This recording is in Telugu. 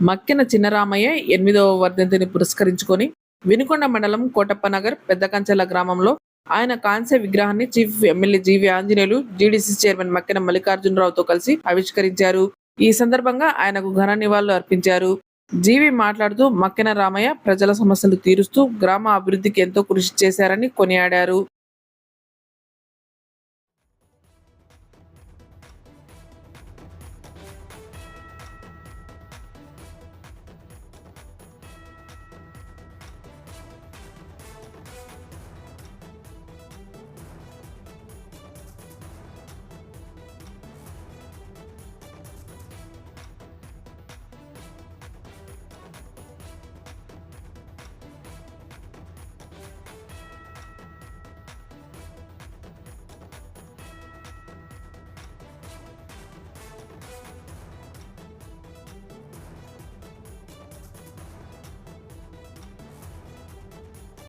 మక్కిన చిన్నరామయ్య ఎనిమిదవ వర్ధంతిని పురస్కరించుకొని వినుకొండ మండలం కోటప్పనగర్ పెద్దకంచెల గ్రామంలో ఆయన కాంస్య విగ్రహాన్ని chief MLA GV Anjaneyulu GDC chairman Makkina మల్లికార్జునరావుతో కలిసి ఆవిష్కరించారు. ఈ సందర్భంగా ఆయనకు ఘన నివాళులు అర్పించారు. జీవి మాట్లాడుతూ మక్కెన రామయ్య ప్రజల సమస్యలు తీరుస్తూ గ్రామ అభివృద్ధికి ఎంతో కృషి చేశారని కొనియాడారు.